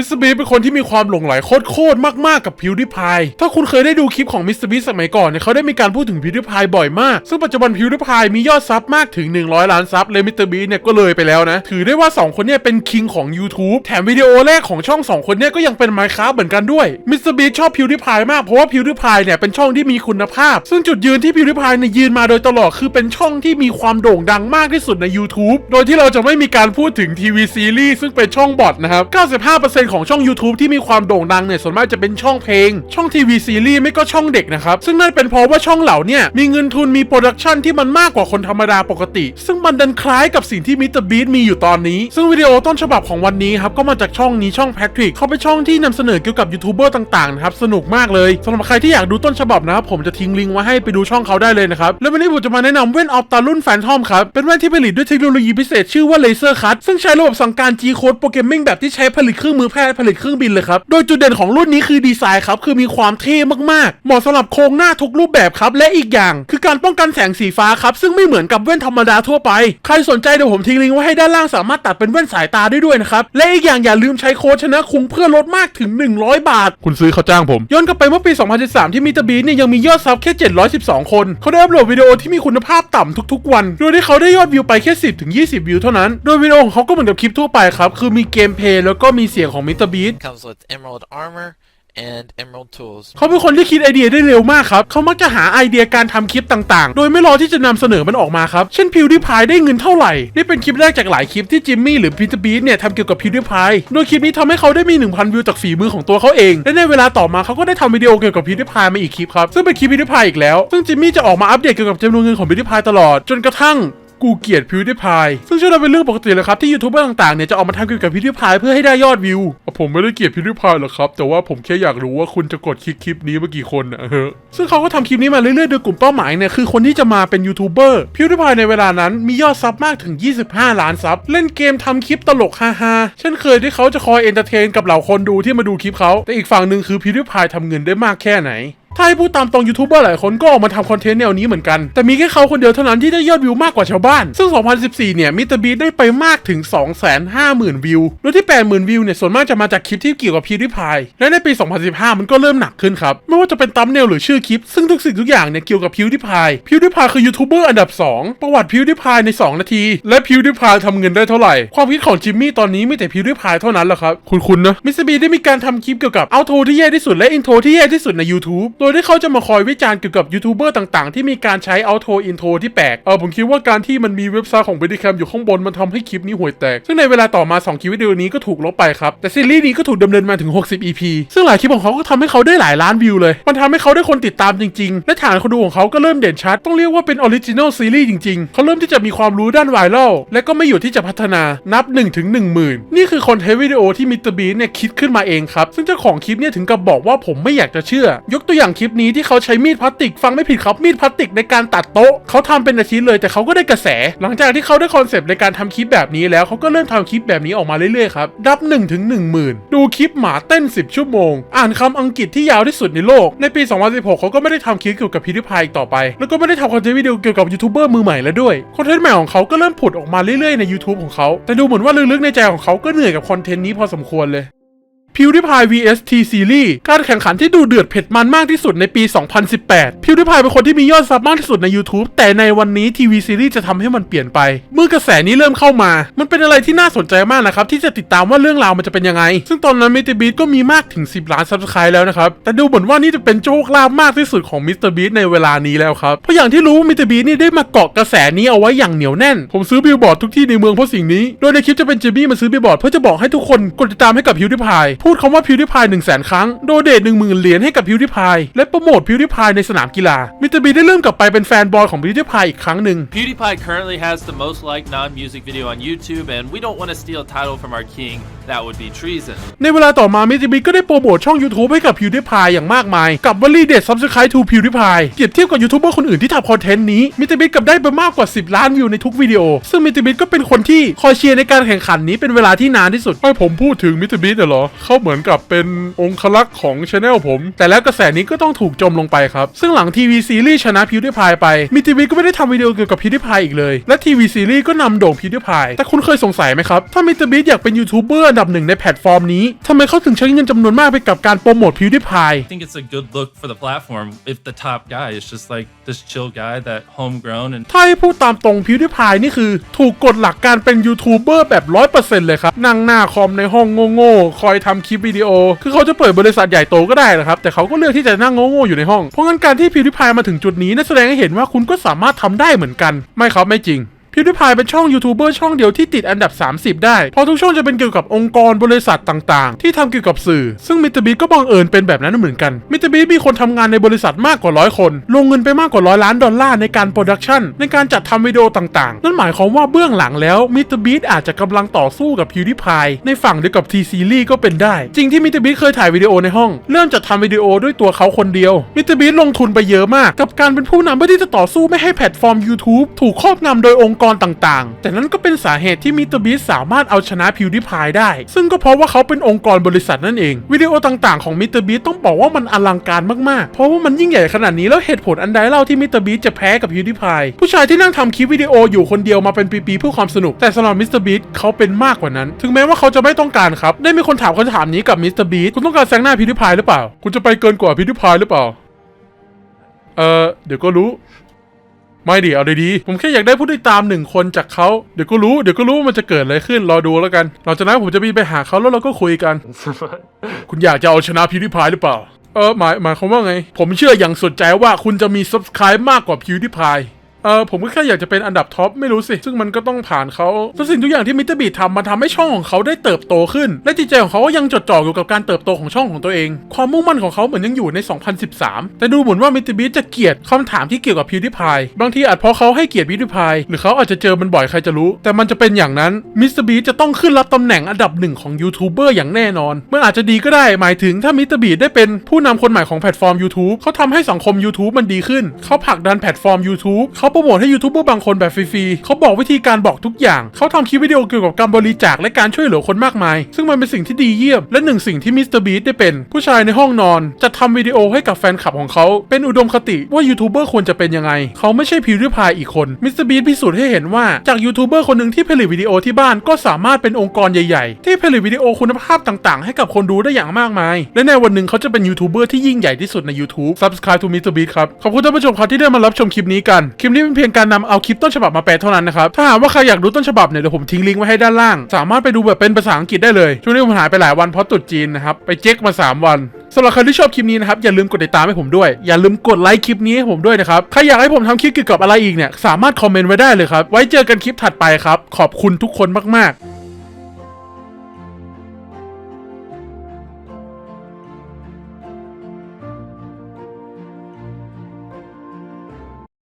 มิสเตอร์บีเป็นคนที่มีความหลงไหลโคตรๆมากๆกับพิวดิพายถ้าคุณเคยได้ดูคลิปของมิสเตอร์บีสมัยก่อนเนี่ยเขาได้มีการพูดถึงพิวดิพายบ่อยมาก ซึ่งปัจจุบันพิวดิพายมียอดซับมากถึง 100 ล้านซับเลยมิสเตอร์บีเนี่ยก็เลยไปแล้วนะ ถือได้ว่า 2 คนเนี่ยเป็นคิงของ YouTube แถมวิดีโอแรกของช่อง 2 คนเนี่ยก็ยังเป็น Minecraft เหมือนกันด้วยมิสเตอร์บีชอบพิวดิพายมากเพราะว่าพิวดิพายเนี่ยเป็นช่องที่มีคุณภาพ ซึ่งจุดยืนที่พิวดิพายเนี่ยยืนมาโดยตลอดคือเป็นช่องที่มีความโด่งดังมากที่สุดใน YouTube โดยที่เราจะไม่มีการพูดถึงทีวีซีรีส์ซึ่งเป็นช่องบอทนะครับ95%ของช่อง YouTube ที่มีความโด่งดังเนี่ยส่วนมากจะเป็นช่องเพลง ช่องทีวีซีรีส์ไม่ก็ช่องเด็กนะครับ ซึ่งนั่นเป็นเพราะว่าช่องเหล่าเนี่ยมีเงินทุนมีโปรดักชันที่มันมากกว่าคนธรรมดาปกติ ซึ่งมันดันคล้ายกับสิ่งที่มิสเตอร์บีมีอยู่ตอนนี้ ซึ่งวิดีโอต้นฉบับของวันนี้ครับก็มาจากช่องนี้ช่องแพทริกเขาเป็นช่องที่นำเสนอเกี่ยวกับยูทูบเบอร์ต่างๆนะครับสนุกมากเลยสำหรับใครที่อยากดูต้นฉบับนะครับผมจะทิ้งลิงก์ไว้ให้ไปดูช่องเขาได้เลยนะครับแล้ววันนี้ผมจะมาแนะนำแว่นออฟตารุ่นแฟนทอมครับเป็นแว่นที่ผลิตด้วยเทคโนโลยีพิเศษชื่อว่าเลเซอร์คัตซึ่งใช้ระบบสั่งการ G code โปรแกรมมิ่งแบบที่ใช้ผลิตเครื่องมือแพทย์ผลิตเครื่องบินเลยครับ โดยจุดเด่นของรุ่นนี้คือดีไซน์ครับ คือมีความเท่มากๆ เหมาะสำหรับโครงหน้าทุกรูปแบบครับ และอีกอย่าง คือการป้องกันแสงสีฟ้าครับ ซึ่งไม่เหมือนกับแว่นธรรมดาทั่วไป ใครสนใจเดี๋ยวผมทิ้งลิงก์ไว้ให้ด้านล่างสามารถตัดเป็นแว่นสายตาได้ด้วยนะครับ และอีกอย่างอย่าลืมใช้โค้ดชนะคุงเพื่อลดมากถึง 100 บาท คุณซื้อเขาจ้างผมย้อนกลับไปเมื่อปี 2013 ที่มิสเตอร์บีเนี่ยยังมียอดซับแค่ 712 คนเขาได้อัปโหลดวิดีโอที่มีคุณภาพต่ำทุก ๆ วัน โดยที่เขาได้ยอดวิวไปแค่10ถึง20 วิวเท่านั้น โดยวิดีโอของเขาก็เหมือนกับคลิปทั่วไปครับคือมีเกมเพลย์แล้วก็มีเสียงของมิสเตอร์บี comes with emerald armor and emerald tools. เขาเป็นคนที่คิดไอเดียได้เร็วมากครับ เขามักจะหาไอเดียการทำคลิปต่างๆ โดยไม่รอที่จะนำเสนอมันออกมาครับ เช่นพิวดิพายได้เงินเท่าไหร่ นี่เป็นคลิปแรกจากหลายคลิปที่จิมมี่หรือพีทบีทเนี่ยทำเกี่ยวกับพิวดิพายโดยคลิปนี้ทำให้เขาได้มี 1,000 วิวจากฝีมือของตัวเขาเอง และในเวลาต่อมาเขาก็ได้ทำวิดีโอเกี่ยวกับพิวดิพายมาอีกคลิปครับ ซึ่งเป็นคลิปพิวดิพายอีกแล้ว ซึ่งจิมมี่จะออกมาอัปเดตเกี่ยวกับจำนวนเงินของพิวดิพายตลอด จนกระทั่ง กูเกลียดพิวดิพายซึ่งเชื่อว่าเป็นเรื่องปกติเลยครับที่ยูทูบเบอร์ต่างๆเนี่ยจะออกมาทำเกี่ยวกับพิวดิพายเพื่อให้ได้ยอดวิว ผมไม่ได้เกลียดพิวดิพายหรอกครับ แต่ว่าผมแค่อยากรู้ว่าคุณจะกดคลิกคลิปนี้มากี่คนนะเฮ้ซึ่งเขาก็ทำคลิปนี้มาเรื่อยๆโดยกลุ่มเป้าหมายเนี่ยคือคนที่จะมาเป็นยูทูบเบอร์พิวดิพายในเวลานั้นมียอดซับมากถึง 25 ล้านซับเล่นเกมทำคลิปตลกฮาๆเช่นเคยที่เขาจะคอยเอนเตอร์เทนกับเหล่าคนดูที่มาดูคลิปเขาแต่อีกฝั่งหนึ่งคือพิวดิพายทำเงินได้มากแค่ไหน ถ้าให้พูดตามตรงยูทูบเบอร์หลายคนก็ออกมาทำคอนเทนต์แนวนี้เหมือนกัน แต่มีแค่เขาคนเดียวเท่านั้นที่ได้ยอดวิวมากกว่าชาวบ้าน ซึ่ง 2014 เนี่ยมิสเตอร์บีได้ไปมากถึง 250,000 วิว โดยที่ 80,000 วิวเนี่ยส่วนมากจะมาจากคลิปที่เกี่ยวกับพิวดิพาย และในปี 2015 มันก็เริ่มหนักขึ้นครับ ไม่ว่าจะเป็นตัมเนลหรือชื่อคลิป ซึ่งทุกสิ่งทุกอย่างเนี่ยเกี่ยวกับพิวดิพายพิวดิพายคือยูทูบเบอร์อันดับ 2 ประวัติพิวดิพายใน 2 นาที และพิวดิพายทำเงินได้เท่าไหร่ ความคิดของจิมมี่ตอนนี้มีแต่พิวดิพายเท่านั้นแหละครับคุณๆนะมิสเตอร์บีได้มีการทำคลิปเกี่ยวกับเอาโทที่แย่ที่สุดและอินโทที่แย่ที่สุดใน YouTube โดยที่เขาจะมาคอยวิจารณ์เกี่ยวกับยูทูบเบอร์ต่างๆ ที่มีการใช้เอาโทอินโทรที่แปลก เออผมคิดว่าการที่มันมีเว็บไซต์ของ b บ d แคมอยู่ข้างบนมันทำให้คลิปนี้ห่วยแตก ซึ่งในเวลาต่อมา 2 คลิปวิดีโอนี้ก็ถูกลบไปครับ แต่ซีรีส์นี้ก็ถูกดำเนินมาถึง 60 EP ซึ่งหลายคลิปของเขาก็ทำให้เขาได้หลายล้านวิวเลย มันทำให้เขาได้คนติดตามจริง ๆ และฐานคนดูของเขาก็เริ่มเด่นชัด ต้องเรียกว่าเป็นออริจินอลซีรีส์จริง ๆ เขาเริ่มที่จะมีความรู้ด้านไวรัลและก็ไม่หยุดที่จะพัฒนา นับ1ถึง10,000นี่คือคอนเทนต์วิดีโอที่มิสเตอร์บีเนี่ยคิดขึ้นมาเองครับ ซึ่งเจ้าของคลิปเนี่ยถึงกับบอกว่าผมไม่อยากจะเชื่อ ยกตัวอย่างคลิปนี้ที่เขาใช้มีดพลาสติกฟังไม่ผิดครับมีดพลาสติกในการตัดโต๊ะเขาทำเป็นอาชีพเลยแต่เขาก็ได้กระแส หลังจากที่เขาได้คอนเซปต์ในการทำคลิปแบบนี้แล้วเขาก็เริ่มทำคลิปแบบนี้ออกมาเรื่อยๆครับดับ1ถึง10,000ดูคลิปหมาเต้น 10 ชั่วโมง อ่านคำอังกฤษที่ยาวที่สุดในโลกในปี 2016 เขาก็ไม่ได้ทำคลิปเกี่ยวกับพิธีพายอีกต่อไป แล้วก็ไม่ได้ทำคอนเทนต์วิดีโอเกี่ยวกับยูทูบเบอร์มือใหม่แล้วด้วยคอนเทนต์ใหม่ของเขาก็เริ่มผุดออกมาเรื่อยๆใน YouTube ของเขาแต่ดูเหมือนว่าลึกๆในใจของเขาก็เหนื่อยกับคอนเทนต์นี้พอสมควรเลย PewDiePie vs T Series การแข่งขันที่ดูเดือดเผ็ดมันมากที่สุดในปี 2018 PewDiePie เป็นคนที่มียอดซับมากที่สุดใน YouTube แต่ในวันนี้ทีวีซีรีส์จะทำให้มันเปลี่ยนไป เมื่อกระแสนี้เริ่มเข้ามา มันเป็นอะไรที่น่าสนใจมากนะครับ ที่จะติดตามว่าเรื่องราวมันจะเป็นยังไง ซึ่งตอนนั้น Mr. Beast ก็มีมากถึง 10 ล้าน Subscribe แล้วนะครับ แต่ดูเหมือนว่านี่จะเป็นโชคลาภมากที่สุดของ Mr. Beast ในเวลานี้แล้วครับ เพราะอย่างที่รู้ Mr. Beast นี่ได้มาเกาะกระแสนี้เอาไว้อย่างเหนียวแน่น ผมซื้อบิลบอร์ดทุกที่ในเมืองเพราะสิ่งนี้ โดยในคลิปจะเป็นเจมี่มาซื้อบิลบอร์ดเพื่อจะบอกให้ทุกคนกดติดตามให้กับ PewDiePie พูดคำว่า PewDiePie 1 0 0 0 0 0ครั้ง โดเดท10,000เหรียญให้กับ PewDiePie และโปรโมท PewDiePie ในสนามกีฬา Mr. Beast ได้เริ่มกลับไปเป็นแฟนบอยของ PewDiePie อีกครั้งหนึ่ง PewDiePie currently has the most liked non-music video on YouTube, and we don't want to steal title from our king. That would be treason. ในเวลาต่อมา Mr. Beast ก็ได้โปรโมทช่อง YouTube ให้กับ PewDiePie อย่างมากมาย กับวลีเด็ด Subscribe to PewDiePie เปรียบเทียบกับยูทูบเบอร์คนอื่นที่ทำคอนเทนต์นี้ Mr. Beast กลับได้ไปมากกว่า 10 ล้านวิวในทุกวิดีโอ ซึ่ง Mr. Beast ก็เป็นคนที่คอยเชียร์ในการแข่งขันนี้เป็นเวลาที่นานที่สุดให้ผมพูดถึง Mr. Beast เหรอใคเขาเหมือนกับเป็นองคลักษ์ของช anel ผม แต่แล้วกระแสนี้ก็ต้องถูกจมลงไปครับ ซึ่งหลังทีวีซีรีส์ชนะพิวดิพายไปมิทีวีก็ไม่ได้ทำวิดีโอเกี่ยวกับพิวดิพายอีกเลย และทีวีซีรีส์ก็นำโด่งพิวดิพายแต่คุณเคยสงสัยไหมครับ ถ้ามิสเตอร์บีอยากเป็นยูทูบเบอร์อันดับหนึ่งในแพลตฟอร์มนี้ทำไมเขาถึงใช้เงินจำนวนมากไปกับการโปรโมทพิวดิพาย I think it's a good look for the platform if the top guy is just like this chill guy that homegrown and ถ้าให้พูดตามตรงพิวดิพายนี่คือ ถูกกฎหลักการเป็นยูทูบเบอร์แบบร้อยเปอร์เซ็นต์เลยครับ นั่งหน้าคอมในห้องโง่ๆคอยทำคลิปวิดีโอ คือเขาจะเปิดบริษัทใหญ่โตก็ได้นะครับ แต่เขาก็เลือกที่จะนั่งโง่ๆอยู่ในห้อง เพราะงั้นการที่พิวริพายมาถึงจุดนี้นั่นแสดงให้เห็นว่าคุณก็สามารถทำได้เหมือนกัน ไม่ครับไม่จริง พิวดิพายเป็นช่องยูทูบเบอร์ช่องเดียวที่ติดอันดับ 30 ได้ เพราะทุกช่องจะเป็นเกี่ยวกับองค์กรบริษัทต่างๆ ที่ทำเกี่ยวกับสื่อ ซึ่งมิสเตอร์บีก็บังเอิญเป็นแบบนั้นเหมือนกันมิสเตอร์บีมีคนทำงานในบริษัทมากกว่าร้อยคน ลงเงินไปมากกว่าร้อยล้านดอลลาร์ในการโปรดักชันในการจัดทำวิดีโอต่างๆ นั่นหมายความว่าเบื้องหลังแล้วมิสเตอร์บีอาจจะกำลังต่อสู้กับพิวดิพายในฝั่งเดียวกับทีซีรีส์ก็เป็นได้ จริงที่มิสเตอร์บีเคยถ่ายวิดีโอในห้องเริ่มจัดทำวิดีโอด้วยตัวเขาคนเดียวมิสเตอร์บีลงทุนไปเยอะมาก กับการเป็นผู้นำเพื่อที่จะต่อสู้ไม่ให้แพลตฟอร์ม YouTube ถูกครอบงำโดยองค์กรต่างๆ แต่นั่นก็เป็นสาเหตุที่มิสเตอร์บีสามารถเอาชนะพิวดิพายได้ ซึ่งก็เพราะว่าเขาเป็นองค์กรบริษัทนั่นเอง วิดีโอต่างๆของมิสเตอร์บีต้องบอกว่ามันอลังการมากๆ เพราะว่ามันยิ่งใหญ่ขนาดนี้แล้วเหตุผลอันใดเล่าที่มิสเตอร์บีจะแพ้กับพิวดิพายผู้ชายที่นั่งทำคลิปวิดีโออยู่คนเดียวมาเป็นปีๆเพื่อความสนุก แต่สำหรับมิสเตอร์บีเขาเป็นมากกว่านั้น ถึงแม้ว่าเขาจะไม่ต้องการครับ ได้มีคนถามคำถามนี้กับมิสเตอร์บีคุณต้องการแซงหน้าพิวดิพายหรือเปล่า คุณจะไปเกินกว่าพิวดิพายหรือเปล่า เออเดี๋ยวก็รู้ ไม่ดิเอาดีๆผมแค่อยากได้ผู้ติดตามหนึ่งคนจากเขาเดี๋ยวก็รู้เดี๋ยวก็รู้ว่ามันจะเกิดอะไรขึ้นรอดูแล้วกันหลังจากนั้นผมจะบินไปหาเขาแล้วเราก็คุยกัน คุณอยากจะเอาชนะพิวดิพายหรือเปล่า เออหมายหมายความว่าไง ผมเชื่ออย่างสุดใจว่าคุณจะมี subscribe มากกว่าพิวดิพาย เออผมก็แค่อยากจะเป็นอันดับท็อปไม่รู้สิ ซึ่งมันก็ต้องผ่านเขาทุกสิ่งทุกอย่างที่มิสเตอร์บีทำมันทำให้ช่องของเขาได้เติบโตขึ้น และจิตใจของเขาก็ยังจดจ่ออยู่กับการเติบโตของช่องของตัวเอง ความมุ่งมั่นของเขาเหมือนยังอยู่ใน 2013 แต่ดูเหมือนว่ามิสเตอร์บีจะเกลียดคำถามที่เกี่ยวกับพิวดิพายบางทีอาจเพราะเขาให้เกียรติพิวดิพายหรือเขาอาจจะเจอมันบ่อยใครจะรู้ แต่มันจะเป็นอย่างนั้นมิสเตอร์บีจะต้องขึ้นรับตำแหน่งอันดับหนึ่งของยูทูบเบอร์อย่างแน่นอนมันอาจจะดีก็ได้หมายถึงถ้ามิสเตอร์บีได้เป็นผู้นำคนใหม่ของแพลตฟอร์ม YouTube เขาทำให้สังคม YouTube มันดีขึ้น เขาผลักดันแพลตฟอร์ม YouTube เขาโปรโมทให้ยูทูบเบอร์บางคนแบบฟรีๆเขาบอกวิธีการบอกทุกอย่าง เขาทำคลิปวิดีโอเกี่ยวกับการบริจาคและการช่วยเหลือคนมากมาย ซึ่งมันเป็นสิ่งที่ดีเยี่ยม และหนึ่งสิ่งที่มิสเตอร์บีได้เป็น ผู้ชายในห้องนอน จะทำวิดีโอให้กับแฟนคลับของเขา เป็นอุดมคติว่ายูทูบเบอร์ควรจะเป็นยังไง เขาไม่ใช่พิวดิพายอีกคนมิสเตอร์บีพิสูจน์ให้เห็นว่าจากยูทูบเบอร์คนหนึ่งที่ผลิตวิดีโอที่บ้านก็สามารถเป็นองค์กรใหญ่ๆ ที่ผลิตวิดีโอคุณภาพต่างๆ ให้กับคนดูได้อย่างมากมาย และในวันหนึ่งเขาจะเป็นยูทูบเบอร์ที่ยิ่งใหญ่ที่สุดใน YouTube Subscribe to Mr. Beast ครับขอบคุณท่านผู้ชมครับที่ได้มารับชมคลิปนี้กันคลิปนี้เป็นเพียงการนำเอาคลิปต้นฉบับมาแปลเท่านั้นนะครับ ถ้าหากว่าใครอยากดูต้นฉบับเนี่ยเดี๋ยวผมทิ้งลิงก์ไว้ให้ด้านล่าง สามารถไปดูแบบเป็นภาษาอังกฤษได้เลย ช่วงนี้ผมหายไปหลายวันเพราะตุดจีนนะครับ ไปเจ๊กมา 3 วันสำหรับใครที่ชอบคลิปนี้นะครับ อย่าลืมกดติดตามให้ผมด้วย อย่าลืมกดไลค์คลิปนี้ให้ผมด้วยนะครับ ใครอยากให้ผมทำคลิปเกี่ยวกับอะไรอีกเนี่ยสามารถคอมเมนต์ไว้ได้เลยครับ ไว้เจอกันคลิปถัดไปครับ ขอบคุณทุกคนมากๆ